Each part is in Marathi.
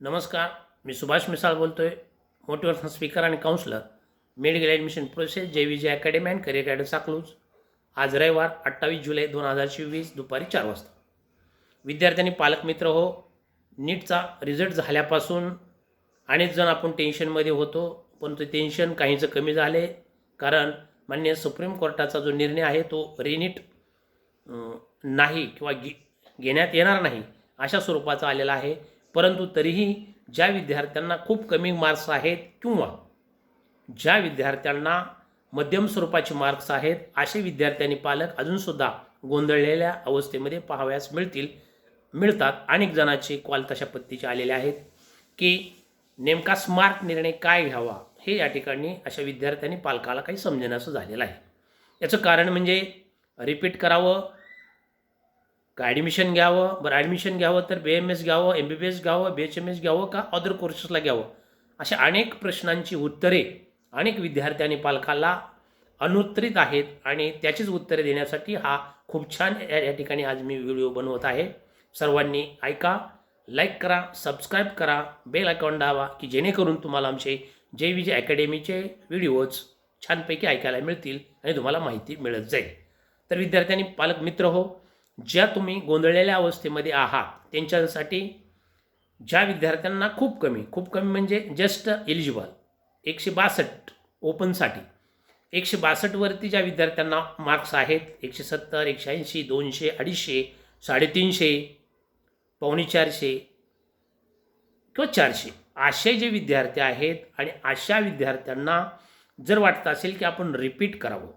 नमस्कार मी सुभाष मिसाळ बोलतो आहे मोटिवेशनल स्पीकर आणि काउन्सलर मेडिकल ॲडमिशन प्रोसेस जे Vijay academy and career guidance Akluj आज रविवार अठ्ठावीस जुलै दोन हजार चोवीस दुपारी चार वाजता. विद्यार्थ्यांनी पालकमित्र हो नीटचा रिझल्ट झाल्यापासून अनेक जण आपण टेन्शनमध्ये होतो पण ते टेन्शन काहींचं कमी झाले कारण मान्य सुप्रीम कोर्टाचा जो निर्णय आहे तो रिनीट नाही किंवा घे घेण्यात येणार नाही अशा स्वरूपाचा आलेला आहे. परंतु तरीही ज्या विद्यार्थ्यांना खूप कमी मार्क्स आहेत किंवा ज्या विद्यार्थ्यांना मध्यम स्वरूपाचे मार्क्स आहेत असे विद्यार्थ्यांनी पालक अजूनसुद्धा गोंधळलेल्या अवस्थेमध्ये पाहावयास मिळतील मिळतात. अनेक जणांचे कॉल तशा पद्धतीचे आलेले आहेत की नेमका स्मार्ट निर्णय काय घ्यावा हे या ठिकाणी अशा विद्यार्थ्यांनी पालकाला काही समजेनासं झालेलं आहे. याचं कारण म्हणजे रिपीट करावं का ॲडमिशन घ्यावं? बरं ॲडमिशन घ्यावं तर बी एम एस घ्यावं एम बी बी एस घ्यावं बी एच एम एस घ्यावं का अदर कोर्सेसला घ्यावं? अशा अनेक प्रश्नांची उत्तरे अनेक विद्यार्थ्यांनी पालकाला अनुत्तरित आहेत आणि त्याचीच उत्तरे देण्यासाठी हा खूप छान या या ठिकाणी आज मी व्हिडिओ बनवत आहे. सर्वांनी ऐका लाईक करा सबस्क्राईब करा बेल आयकॉन दावा की जेणेकरून तुम्हाला आमचे जे विजय अकॅडमीचे व्हिडिओज छानपैकी ऐकायला मिळतील आणि तुम्हाला माहिती मिळत जाईल. तर विद्यार्थ्यांनी पालक मित्र हो ज्या तुम्ही गोंधळलेल्या अवस्थेमध्ये आहात त्यांच्यासाठी ज्या विद्यार्थ्यांना खूप कमी खूप कमी म्हणजे जस्ट एलिजिबल एकशे बासष्ट ओपनसाठी एकशे बासष्टवरती ज्या विद्यार्थ्यांना मार्क्स आहेत एकशे सत्तर एकशे ऐंशी दोनशे अडीचशे साडेतीनशे पावणे चारशे किंवा चारशे असे जे विद्यार्थी आहेत आणि अशा विद्यार्थ्यांना जर वाटतं असेल की आपण रिपीट करावं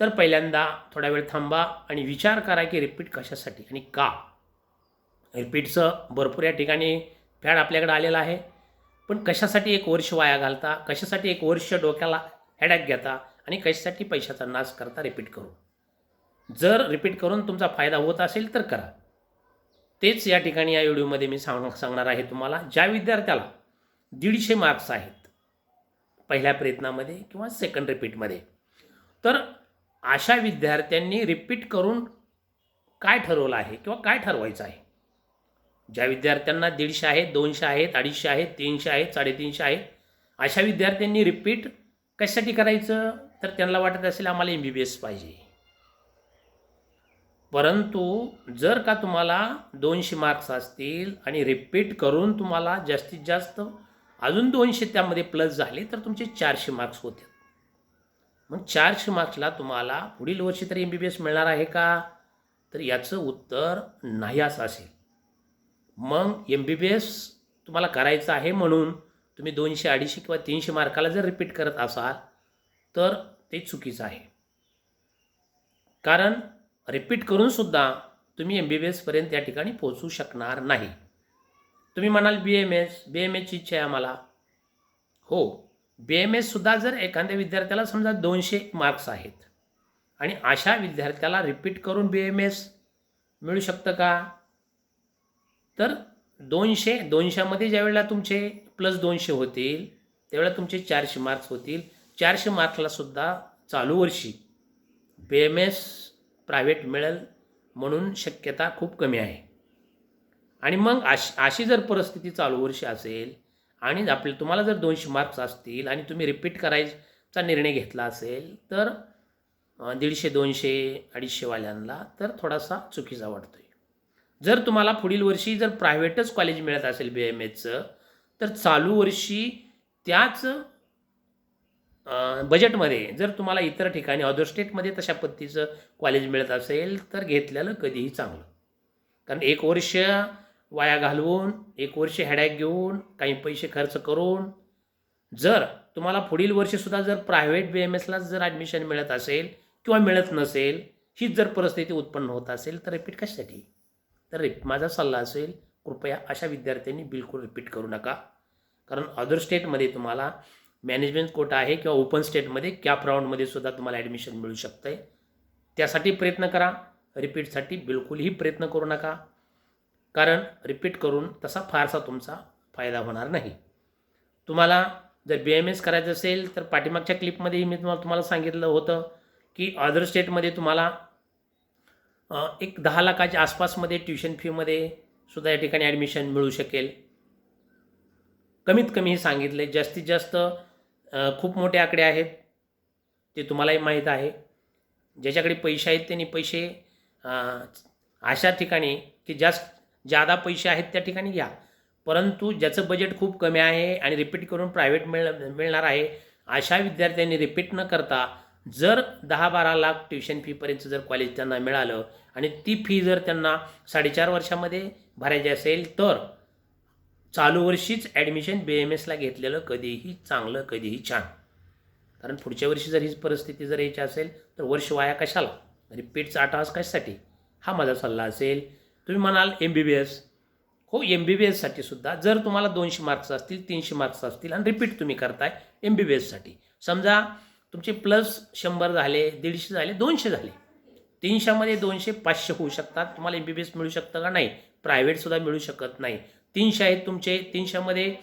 तर पहिल्यांदा थोडा वेळ थांबा आणि विचार करा की रिपीट कशासाठी आणि का. रिपीटचं भरपूर या ठिकाणी फॅड आपल्याकडे आलेला आहे. पण कशासाठी एक वर्ष वाया घालता कशासाठी एक वर्ष डोक्याला हॅडॅक घेता आणि कशासाठी पैशाचा नाश करता रिपीट करून. जर रिपीट करून तुमचा फायदा होत असेल तर करा. तेच या ठिकाणी या व्हिडिओमध्ये मी सांग सांगणार आहे तुम्हाला. ज्या विद्यार्थ्याला दीडशे मार्क्स आहेत पहिल्या प्रयत्नामध्ये किंवा सेकंड रिपीटमध्ये तर अशा विद्यार्थ्यांनी रिपीट करून काय ठरवलं आहे किंवा काय ठरवायचं आहे? ज्या विद्यार्थ्यांना दीडशे आहेत दोनशे आहेत अडीचशे आहेत तीनशे आहेत साडेतीनशे आहेत अशा विद्यार्थ्यांनी रिपीट कशासाठी करायचं? तर त्यांना वाटत असेल आम्हाला एम बी बी एस पाहिजे. परंतु जर का तुम्हाला दोनशे मार्क्स असतील आणि रिपीट करून तुम्हाला जास्तीत जास्त अजून दोनशे त्यामध्ये प्लस झाले तर तुमचे चारशे मार्क्स होते. मग चारशे मार्क्सला तुम्हाला पुढील वर्षी तर एम बी बी एस मिळणार आहे का? तर याचं उत्तर नाही असं असेल. मग एम बी बी एस तुम्हाला करायचं आहे म्हणून तुम्ही दोनशे अडीचशे किंवा तीनशे मार्काला जर रिपीट करत असाल तर ते चुकीचं आहे. कारण रिपीट करूनसुद्धा तुम्ही एम बी बी एसपर्यंत या ठिकाणी पोहोचू शकणार नाही. तुम्ही म्हणाल B M S B M एसची इच्छा आहे आम्हाला. हो. बी एम एससुद्धा जर एखाद्या विद्यार्थ्याला समजा दोनशे मार्क्स आहेत आणि अशा विद्यार्थ्याला रिपीट करून बी एम एस मिळू शकतं का? तर दोनशे दोनशेमध्ये ज्यावेळेला तुमचे प्लस दोनशे होतील त्यावेळेला तुमचे चारशे मार्क्स होतील. चारशे मार्क्सलासुद्धा चालू वर्षी बी एम एस प्रायव्हेट मिळेल म्हणून शक्यता खूप कमी आहे. आणि मग अश अशी जर परिस्थिती चालू वर्षी असेल आणि आपले तुम्हाला जर दोनशे मार्क्स असतील आणि तुम्ही रिपीट करायचा निर्णय घेतला असेल तर दीडशे दोनशे अडीचशेवाल्यांना तर थोडासा चुकीचा वाटतो आहे जर तुम्हाला पुढील वर्षी जर प्रायव्हेटच कॉलेज मिळत असेल बी एम एचं तर चालू वर्षी त्याच बजेटमध्ये जर तुम्हाला इतर ठिकाणी अदर स्टेटमध्ये तशा पद्धतीचं कॉलेज मिळत असेल तर घेतलेलं कधीही चांगलं. कारण एक वर्ष वाया घालवून एक वर्ष हॅडॅक घेऊन काही पैसे खर्च करून. जर तुम्हाला पुढील वर्षीसुद्धा जर प्रायव्हेट बी एम एसला जर ॲडमिशन मिळत असेल किंवा मिळत नसेल हीच जर परिस्थिती उत्पन्न होत असेल तर रिपीट कशासाठी? तर रिप माझा सल्ला असेल कृपया अशा विद्यार्थ्यांनी बिलकुल रिपीट करू नका. कारण अदर स्टेटमध्ये तुम्हाला मॅनेजमेंट कोटा आहे किंवा ओपन स्टेटमध्ये कॅप राऊंडमध्ये सुद्धा तुम्हाला ॲडमिशन मिळू शकतं आहे त्यासाठी प्रयत्न करा. रिपीटसाठी बिलकुलही प्रयत्न करू नका. कारण रिपीट करून तसा फारसा तुमचा फायदा होणार नाही. तुम्हाला जर बी एम एस करायचं असेल तर पाठीमागच्या क्लिपमध्येही मी तुम्हाला तुम्हाला सांगितलं होतं की अदर स्टेटमध्ये तुम्हाला एक दहा लाखाच्या आसपासमध्ये ट्युशन फीमध्ये सुद्धा या ठिकाणी ॲडमिशन मिळू शकेल. कमीत कमी हे सांगितले जास्तीत जास्त खूप मोठे आकडे आहेत ते तुम्हालाही माहीत आहे. ज्याच्याकडे पैसे आहेत त्यांनी पैसे अशा ठिकाणी की जास्त जादा पैसे आहेत त्या ठिकाणी घ्या. परंतु ज्याचं बजेट खूप कमी आहे आणि रिपीट करून प्रायव्हेट मिळ मिळणार आहे अशा विद्यार्थ्यांनी रिपीट न करता जर दहा बारा लाख ट्युशन फीपर्यंत जर कॉलेज त्यांना मिळालं आणि ती फी जर त्यांना साडेचार वर्षामध्ये भरायची असेल तर चालू वर्षीच ॲडमिशन बी एम एसला घेतलेलं कधीही चांगलं कधीही छान. कारण पुढच्या वर्षी जर ही परिस्थिती जर यायची असेल तर वर्ष वाया कशाला? रिपीटचा अटहास कशासाठी? हा माझा सल्ला असेल. तुम्ही म्हणाल एम बी बी एस हो एम बी बी एससाठी सुद्धा जर तुम्हाला दोनशे मार्क्स असतील तीनशे मार्क्स असतील आणि रिपीट तुम्ही करताय एम बी बी एससाठी समजा तुमचे प्लस शंभर झाले दीडशे झाले दोनशे झाले. तीनशेमध्ये दोनशे पाचशे होऊ शकतात. तुम्हाला एम बी बी एस मिळू शकतं का? नाही. प्रायव्हेटसुद्धा मिळू शकत नाही. तीनशे आहेत तुमचे तीनशेमध्ये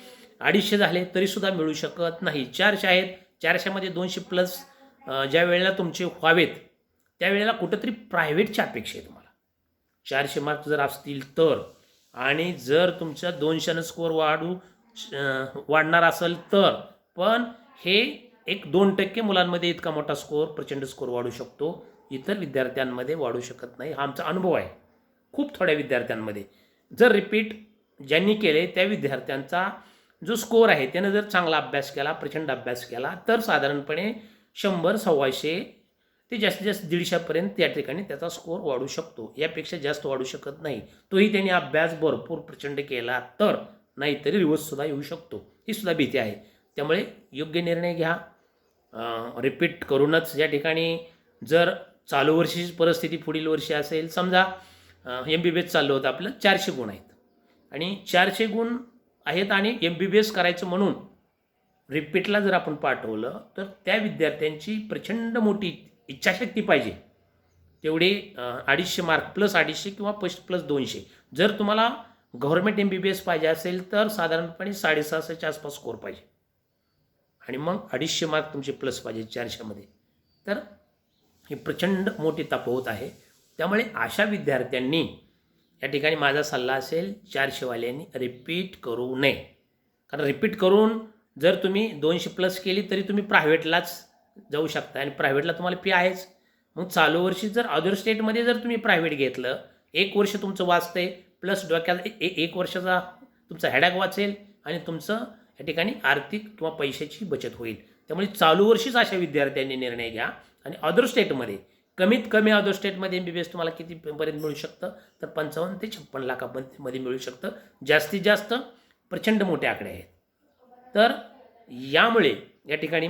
अडीचशे झाले तरीसुद्धा मिळू शकत नाही. चारशे आहेत चारशेमध्ये दोनशे प्लस ज्या वेळेला तुमचे व्हावेत त्यावेळेला कुठंतरी प्रायव्हेटची अपेक्षा आहे तुम्हाला. चारशे मार्क जर असतील तर. आणि जर तुमच्या दोनशेनं स्कोअर वाढू वाढणार असेल तर. पण हे एक दोन टक्के मुलांमध्ये इतका मोठा स्कोअर प्रचंड स्कोअर वाढू शकतो. इतर विद्यार्थ्यांमध्ये वाढू शकत नाही. हा आमचा अनुभव आहे. खूप थोड्या विद्यार्थ्यांमध्ये. जर रिपीट ज्यांनी केले त्या विद्यार्थ्यांचा जो स्कोअर आहे त्यानं जर चांगला अभ्यास केला प्रचंड अभ्यास केला तर साधारणपणे शंभर सव्वाशे ते जास्तीत जास्त दीडशेपर्यंत त्या ठिकाणी त्याचा स्कोअर वाढू शकतो. यापेक्षा जास्त वाढू शकत नाही. तोही त्यांनी अभ्यास भरपूर प्रचंड केला तर नाहीतरी रिवर्ससुद्धा येऊ शकतो. ही सुद्धा भीती आहे. त्यामुळे योग्य निर्णय घ्या. रिपीट करूनच या ठिकाणी जर चालू वर्षीची परिस्थिती पुढील वर्षी असेल समजा एम बी बी एस चाललं होतं आपलं चारशे गुण आहेत. आणि चारशे गुण आहेत आणि एम बी बी एस करायचं म्हणून रिपीटला जर आपण पाठवलं तर त्या विद्यार्थ्यांची प्रचंड मोठी इच्छाशक्ती पाहिजे. तेवढे अडीचशे मार्क प्लस अडीचशे किंवा पस प्लस दोनशे. जर तुम्हाला government M B B S पाहिजे असेल तर साधारणपणे साडेसहाशेच्या आसपास स्कोर पाहिजे. आणि मग अडीचशे मार्क तुमचे प्लस पाहिजे चारशेमध्ये तर ही प्रचंड मोठी तफावत आहे. त्यामुळे अशा विद्यार्थ्यांनी या ठिकाणी माझा सल्ला असेल चारशेवाल्यांनी रिपीट करू नये. कारण रिपीट करून जर तुम्ही दोनशे प्लस केली तरी तुम्ही प्रायव्हेटलाच जाऊ शकता. आणि प्रायव्हेटला तुम्हाला फी आहेच. मग चालू वर्षी जर अदर स्टेटमध्ये जर तुम्ही प्रायव्हेट घेतलं एक वर्ष तुमचं वाचतंय प्लस डोक्याला ए- एक वर्षाचा तुमचा हॅडॅक वाचेल आणि तुमचं या ठिकाणी आर्थिक किंवा पैशाची बचत होईल. त्यामुळे चालू वर्षीच अशा विद्यार्थ्यांनी निर्णय घ्या. आणि अदर स्टेटमध्ये कमीत कमी अदर स्टेटमध्ये एम बी बी एस तुम्हाला कितीपर्यंत मिळू शकतं? तर पंचावन्न ते छप्पन लाखापर्यंतमध्ये मिळू शकतं. जास्तीत जास्त प्रचंड मोठे आकडे आहेत. तर यामुळे या ठिकाणी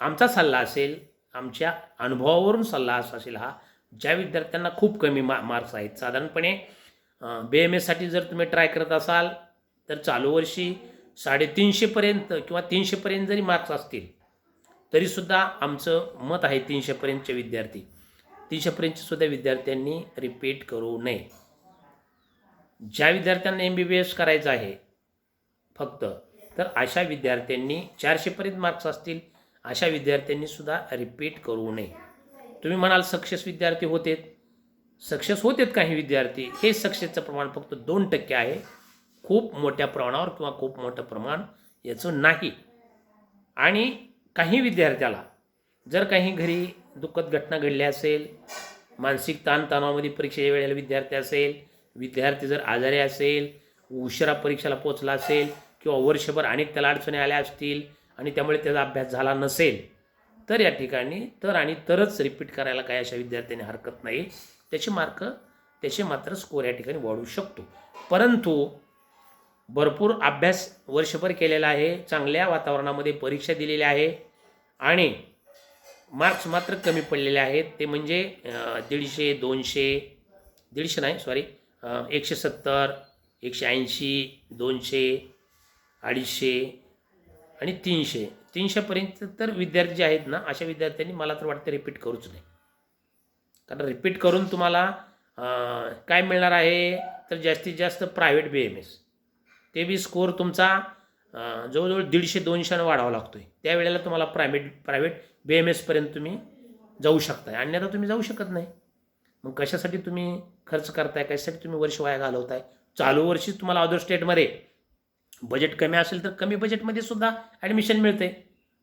आमचा सल्ला असेल आमच्या अनुभवावरून सल्ला असा असेल हा ज्या विद्यार्थ्यांना खूप कमी मा मार्क्स आहेत. साधारणपणे बी एम एससाठी जर तुम्ही ट्राय करत असाल तर चालू वर्षी साडेतीनशेपर्यंत किंवा तीनशेपर्यंत जरी मार्क्स असतील तरीसुद्धा आमचं मत आहे तीनशेपर्यंतचे विद्यार्थी. तीनशेपर्यंतसुद्धा विद्यार्थ्यांनी रिपीट करू नये. ज्या विद्यार्थ्यांना एम बी बी एस करायचं आहे फक्त तर अशा विद्यार्थ्यांनी चारशेपर्यंत मार्क्स असतील अशा विद्यार्थ्यांनी सुद्धा रिपीट करू नये. तुम्ही म्हणाल सक्सेस विद्यार्थी होते सक्सेस होतेत काही विद्यार्थी. हे सक्सेसचं प्रमाण फक्त दोन टक्के आहे. खूप मोठ्या प्रमाणावर किंवा खूप मोठं प्रमाण याचं नाही. आणि काही विद्यार्थ्याला जर काही घरी दुःखद घटना घडली असेल मानसिक ताणतणावामध्ये परीक्षेच्या वेळेला विद्यार्थी असेल विद्यार्थी जर आजारी असेल उशिरा परीक्षेला पोचला असेल किंवा वर्षभर अनेक त्याला अडचणी आल्या असतील आणि त्यामुळे त्याचा अभ्यास झाला नसेल तर या ठिकाणी तर आणि तरच रिपीट करायला काही अशा विद्यार्थ्यांनी हरकत नाही. त्याचे मार्क त्याचे मात्र स्कोर या ठिकाणी वाढू शकतो. परंतु भरपूर अभ्यास वर्षभर केलेला आहे चांगल्या वातावरणामध्ये परीक्षा दिलेली आहे आणि मार्क्स मात्र कमी पडलेले आहेत. ते म्हणजे दीडशे दोनशे दीडशे नाही सॉरी एकशे सत्तर एकशे ऐंशी दोनशे अडीचशे आणि तीनशे. तीनशेपर्यंत तर विद्यार्थी जे आहेत ना अशा विद्यार्थ्यांनी मला तर वाटतं रिपीट करूच नाही कारण रिपीट करून तुम्हाला काय मिळणार आहे? तर जास्तीत जास्त प्रायव्हेट बी एम एस ते बी स्कोअर तुमचा जवळजवळ दीडशे दोनशेनं वाढावा लागतो आहे त्यावेळेला तुम्हाला प्रायव्हेट प्रायव्हेट बी एम एसपर्यंत तुम्ही जाऊ शकताय. अन्यथा तुम्ही जाऊ शकत नाही. मग कशासाठी तुम्ही खर्च करताय? कशासाठी तुम्ही वर्ष वाया घालवताय? चालू वर्षी तुम्हाला अदर स्टेटमध्ये बजेट कमी असेल तर कमी बजेटमध्ये सुद्धा ॲडमिशन मिळते.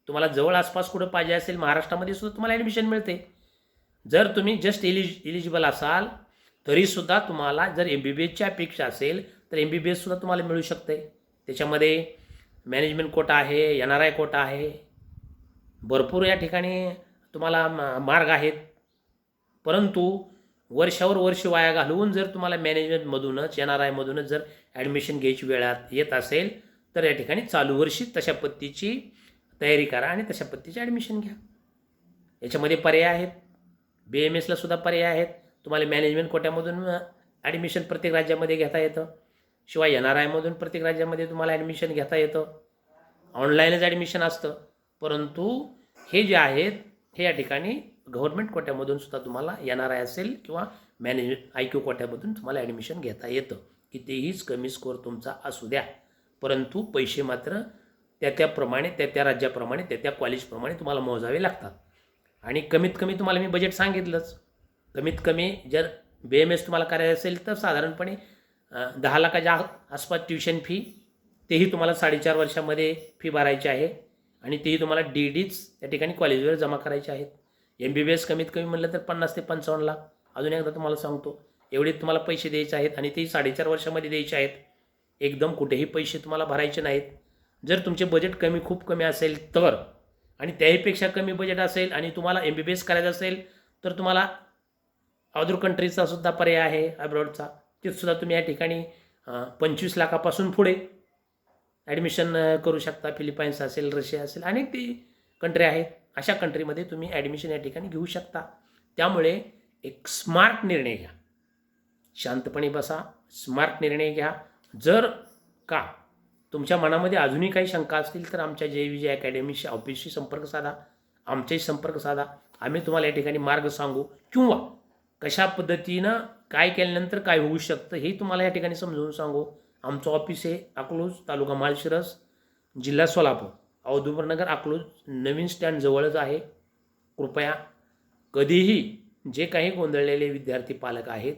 तुम्हाला जवळ आसपास कुठं पाहिजे असेल महाराष्ट्रामध्ये सुद्धा तुम्हाला ॲडमिशन मिळते. जर तुम्ही जस्ट इलिज इलिजिबल असाल तरीसुद्धा तुम्हाला जर एम बी बी एसची अपेक्षा असेल तर एम बी बी एससुद्धा तुम्हाला मिळू शकते. त्याच्यामध्ये मॅनेजमेंट कोटा आहे एन आर आय कोटा आहे. भरपूर या ठिकाणी तुम्हाला मार्ग आहेत. परंतु वर्षावर वर्ष वाया घालवून जर तुम्हाला मॅनेजमेंटमधूनच एन आर आयमधूनच जर ॲडमिशन घ्यायची वेळात येत असेल तर या ठिकाणी चालू वर्षी तशा पद्धतीची तयारी करा आणि तशा पद्धतीची ॲडमिशन घ्या. याच्यामध्ये पर्याय आहेत. बी एम एसला सुद्धा पर्याय आहेत. तुम्हाला मॅनेजमेंट कोट्यामधून ॲडमिशन प्रत्येक राज्यामध्ये घेता येतं. शिवाय एन आर आयमधून प्रत्येक राज्यामध्ये तुम्हाला ॲडमिशन घेता येतं. ऑनलाईनच ॲडमिशन असतं. परंतु हे जे आहेत हे या ठिकाणी गव्हर्नमेंट कोट्यामधून सुद्धा तुम्हाला एन आर आय असेल किंवा मॅनेजमेंट आय क्यू कोट्यामधून तुम्हाला ॲडमिशन घेता येतं. कितीहीच कमी स्कोअर तुमचा असू द्या. परंतु पैसे मात्र त्या त्याप्रमाणे त्या त्या राज्याप्रमाणे त्या त्या कॉलेजप्रमाणे तुम्हाला मोजावे लागतात. आणि कमीत कमी तुम्हाला मी बजेट सांगितलंच. कमीत कमी जर बी एम एस तुम्हाला करायचं असेल तर साधारणपणे दहा लाखाच्या आसपास ट्युशन फी तेही तुम्हाला साडेचार वर्षामध्ये फी भरायची आहे. आणि तेही तुम्हाला डी डीच त्या ठिकाणी कॉलेजवर जमा करायचे आहेत. एम बी बी एस कमीत कमी म्हणलं तर पन्नास ते पंचावन्न लाख. अजून एकदा तुम्हाला सांगतो एवढे तुम्हाला पैसे द्यायचे आहेत आणि ते साडेचार वर्षामध्ये द्यायचे आहेत. एकदम कुठेही पैसे तुम्हाला भरायचे नाहीत. जर तुमचे बजेट कमी खूप कमी असेल तर आणि त्याहीपेक्षा कमी बजेट असेल आणि तुम्हाला एम बी बी एस करायचं असेल तर तुम्हाला अदर कंट्रीचा सुद्धा पर्याय आहे अब्रॉडचा तिथसुद्धा तुम्ही या ठिकाणी पंचवीस लाखापासून पुढे ॲडमिशन करू शकता. फिलिपाईन्स असेल रशिया असेल अनेक ती कंट्री आहेत. अशा कंट्रीमध्ये तुम्ही ॲडमिशन या ठिकाणी घेऊ शकता. त्यामुळे एक स्मार्ट निर्णय घ्या. शांतपणे बसा स्मार्ट निर्णय घ्या. जर का तुमच्या मनामध्ये अजूनही काही शंका असतील तर आमच्या जे विजय अकॅडमीशी ऑफिसशी संपर्क साधा. आमच्याशी संपर्क साधा. आम्ही तुम्हाला या ठिकाणी मार्ग सांगू किंवा कशा पद्धतीनं काय केल्यानंतर काय होऊ शकतं हे तुम्हाला या ठिकाणी समजवून सांगू. आमचं ऑफिस आहे अकलूज तालुका माळशिरस जिल्हा सोलापूर. औदुंबरनगर अकलूज नवीन स्टँड जवळच आहे. कृपया कधीही जे काही गोंधळलेले विद्यार्थी पालक आहेत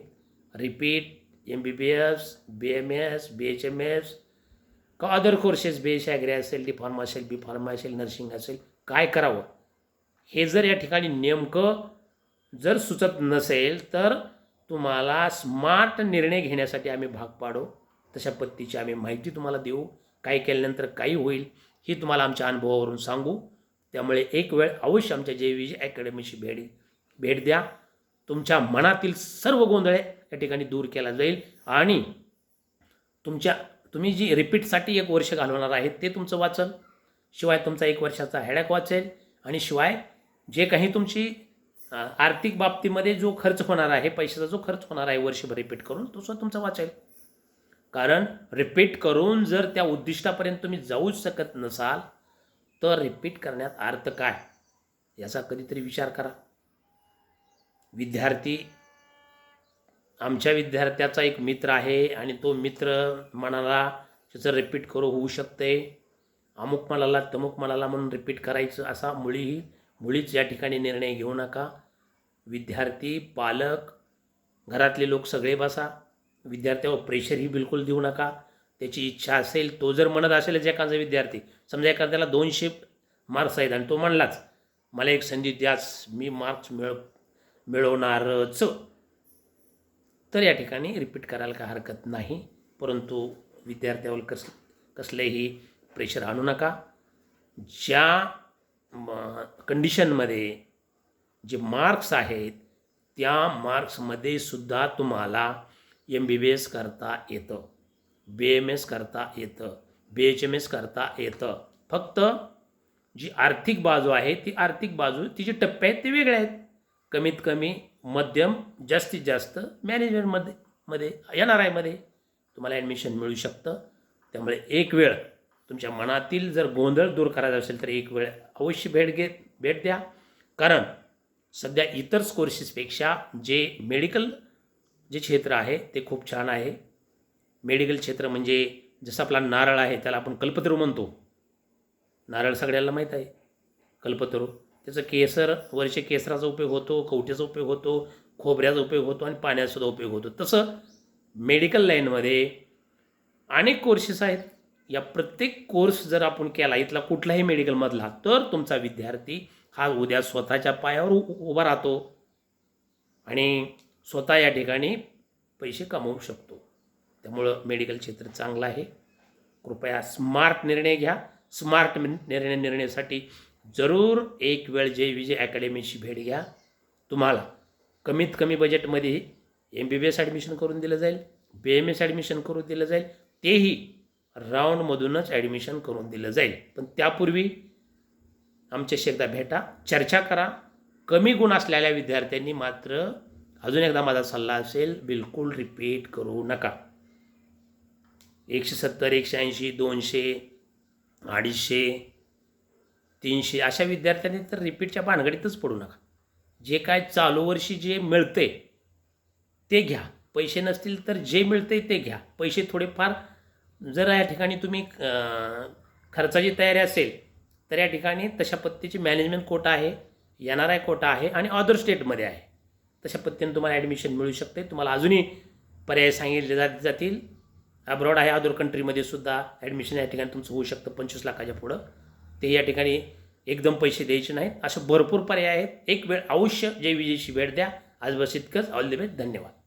repeat M B B S B M S B H M S का अदर कोर्सेस बी ॲग्री असेल डी फार्मा असेल बी फार्मा असेल नर्सिंग असेल काय करावं? हे जर या ठिकाणी नेमकं जर सुचत नसेल तर तुम्हाला स्मार्ट निर्णय घेण्यासाठी आम्ही भाग पाडू. तशा पद्धतीची आम्ही माहिती तुम्हाला देऊ. काय केल्यानंतर काही होईल ही तुम्हाला आमच्या अनुभवावरून सांगू. त्यामुळे एक वेळ अवश्य आमच्या जे विजय अकॅडमीशी भेट भेट द्या. तुमच्या मनातील सर्व गोंधळे या ठिकाणी दूर केला जाईल आणि तुमच्या तुम्ही जी रिपीटसाठी एक वर्ष घालवणार आहेत ते तुमचं वाचल शिवाय तुमचा एक वर्षाचा हॅडॅक वाचेल आणि शिवाय जे काही तुमची आर्थिक बाबतीमध्ये जो खर्च होणार आहे पैशाचा जो खर्च होणार आहे वर्षभर रिपीट करून तो सुद्धा तुमचा वाचेल. कारण रिपीट करून जर त्या उद्दिष्टापर्यंत तुम्ही जाऊच शकत नसाल तर रिपीट करण्यात अर्थ काय? याचा कधीतरी विचार करा. विद्यार्थी आमच्या विद्यार्थ्याचा एक मित्र आहे आणि तो मित्र म्हणाला त्याचं रिपीट करू होऊ शकते. अमुक म्हणाला तमुक म्हणाला म्हणून रिपीट करायचं असा मुळीही मुळीच या ठिकाणी निर्णय घेऊ नका. विद्यार्थी पालक घरातले लोक सगळे बसा. विद्यार्थ्यावर प्रेशरही बिलकुल देऊ नका. त्याची इच्छा असेल तो जर म्हणत असेलच एखादा विद्यार्थी समजा एखाद्याला दोन शिफ्ट मार्क्स आहेत आणि तो म्हणलाच मला एक संधी द्याच मी मार्क्स मिळ मिळवणारच. तर या ठिकाणी रिपीट करायला काही हरकत नाही. परंतु विद्यार्थ्यावर कस कसलेही प्रेशर आणू नका. ज्या कंडिशनमध्ये जे मार्क्स आहेत त्या मार्क्समध्ये सुद्धा तुम्हाला एम बी बी एस करता येतं. बी एम एस करता येतं. बी एच एम एस करता येतं. फक्त जी आर्थिक बाजू आहे ती आर्थिक बाजू तिचे टप्पे आहेत ते वेगळे आहेत. कमीत कमी मध्यम जास्तीत जास्त मॅनेजमेंटमध्ये मध्ये एन आर आयमध्ये तुम्हाला ॲडमिशन मिळू शकतं. त्यामुळे एक वेळ तुमच्या मनातील जर गोंधळ दूर करायचा असेल तर एक वेळ अवश्य भेट घे भेट द्या. कारण सध्या इतर कोर्सेसपेक्षा जे मेडिकल जे क्षेत्र आहे ते खूप छान आहे. मेडिकल क्षेत्र म्हणजे जसं आपला नारळ आहे त्याला आपण कल्पतरू म्हणतो. नारळ सगळ्याला माहीत आहे. कल्पतरू. त्याचं केसर वरचे केसराचा उपयोग होतो कवट्याचा उपयोग होतो खोबऱ्याचा उपयोग होतो आणि पाण्याचासुद्धा उपयोग होतो. तसं मेडिकल लाईनमध्ये अनेक कोर्सेस आहेत. या प्रत्येक कोर्स जर आपण केला इथला कुठलाही मेडिकलमधला तर तुमचा विद्यार्थी हा उद्या स्वतःच्या पायावर उ- उभा राहतो आणि स्वतः या ठिकाणी पैसे कमवू शकतो. त्यामुळं मेडिकल क्षेत्र चांगलं आहे. कृपया स्मार्ट निर्णय घ्या. स्मार्ट निर्णय निर्णयासाठी जरूर एक वेळ जे विजय अकॅडमीची भेट घ्या. तुम्हाला कमीत कमी बजेटमध्ये M B B S admission करून दिलं जाईल बी एम एस ॲडमिशन करून दिलं जाईल तेही राऊंडमधूनच ॲडमिशन करून दिलं जाईल. पण त्यापूर्वी आमच्याशी एकदा भेटा चर्चा करा. कमी गुण असलेल्या विद्यार्थ्यांनी मात्र अजून एकदा माझा सल्ला असेल बिलकुल रिपीट करू नका. एकशे सत्तर एकशे ऐंशी दोनशे अडीचशे तीनशे. अशा विद्यार्थ्यांनी तर रिपीटच्या भानगडीतच पडू नका. जे काय चालू वर्षी जे मिळते ते घ्या. पैसे नसतील तर जे मिळते ते घ्या. पैसे थोडेफार जर या ठिकाणी तुम्ही खर्चाची तयारी असेल तर या ठिकाणी तशा पद्धतीची मॅनेजमेंट कोटा आहे एन आर आय कोटा आहे आणि अदर स्टेटमध्ये आहे. तशा पद्धतीने तुम्हाला ॲडमिशन मिळू शकते. तुम्हाला अजूनही पर्याय सांगितले जात जातील. अब्रॉड आहे अदर कंट्रीमध्ये सुद्धा ॲडमिशन या ठिकाणी तुमचं होऊ शकतं पंचवीस लाखाच्या पुढं. ते या ठिकाणी एकदम पैसे द्यायचे नाहीत. असे भरपूर पर्याय आहेत. एक वेळ अवश्य जय विजयची भेट द्या. आज बस इतकंच. ऑल द बेस्ट धन्यवाद.